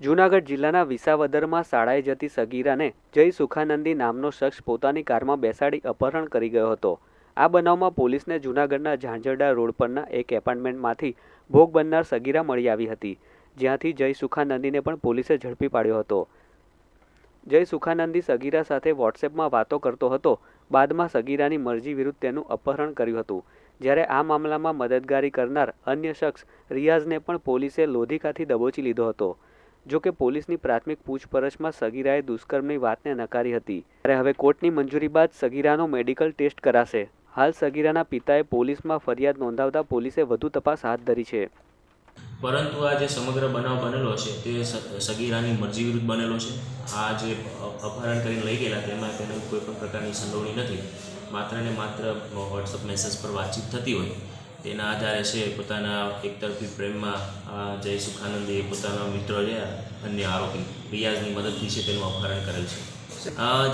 જૂનાગઢ જિલ્લાના વિસાવદરમાં શાળાએ જતી સગીરાને જય સુખાનંદી નામનો શખ્સ પોતાની કારમાં બેસાડી અપહરણ કરી ગયો હતો. આ બનાવમાં પોલીસને જૂનાગઢના ઝાંઝરડા રોડ પરના એક એપાર્ટમેન્ટમાંથી ભોગ બનનાર સગીરા મળી આવી હતી, જ્યાંથી જય સુખાનંદીને પણ પોલીસે ઝડપી પાડ્યો હતો. જય સુખાનંદી સગીરા સાથે વોટ્સએપમાં વાતો કરતો હતો, બાદમાં સગીરાની મરજી વિરુદ્ધ તેનું અપહરણ કર્યું હતું. જ્યારે આ મામલામાં મદદગારી કરનાર અન્ય શખ્સ રિયાઝને પણ પોલીસે લોધિકાથી દબોચી લીધો હતો. જો કે પોલીસની પ્રાથમિક પૂછપરછમાં સગીરાએ દુષ્કર્મની વાતને નકારી હતી. ત્યારે હવે કોર્ટની મંજૂરી બાદ સગીરાનો મેડિકલ ટેસ્ટ કરાશે. હાલ સગીરાના પિતાએ પોલીસમાં ફરિયાદ નોંધાવતા પોલીસે વધુ તપાસ હાથ ધરી છે. પરંતુ આ જે સમગ્ર બનાવ બનેલો છે, તે સગીરાની મરજી વિરુદ્ધ બનેલો છે. આ જે અપહરણ કરીને લઈ ગયેલા, તેમાં તેને કોઈ પણ પ્રકારની સંડોવણી નથી. માત્ર ને માત્ર વોટ્સઅપ મેસેજ પર વાતચીત થતી હોય. તેના આધારે છે પોતાના એકતરફી પ્રેમમાં જય સુખાનંદે પોતાના મિત્ર રહ્યા અન્ય આરોપી રિયાઝની મદદથી છે તેનું અપહરણ કરેલ છે.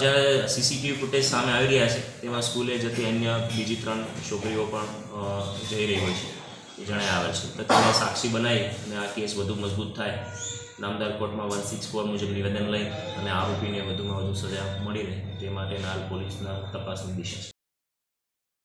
જ્યારે સીસીટીવી ફૂટેજ સામે આવી રહ્યા છે, તેમાં સ્કૂલે જતી અન્ય બીજી ત્રણ છોકરીઓ પણ જઈ રહી હોય છે, એ જણાય આવે છે. તો સાક્ષી બનાવી અને આ કેસ વધુ મજબૂત થાય. નામદાર કોર્ટમાં વન સિક્સ ફોર મુજબ નિવેદન લઈ અને આરોપીને વધુમાં વધુ સજા મળી રહે, તે માટેના હાલ પોલીસના તપાસની દિશા છે.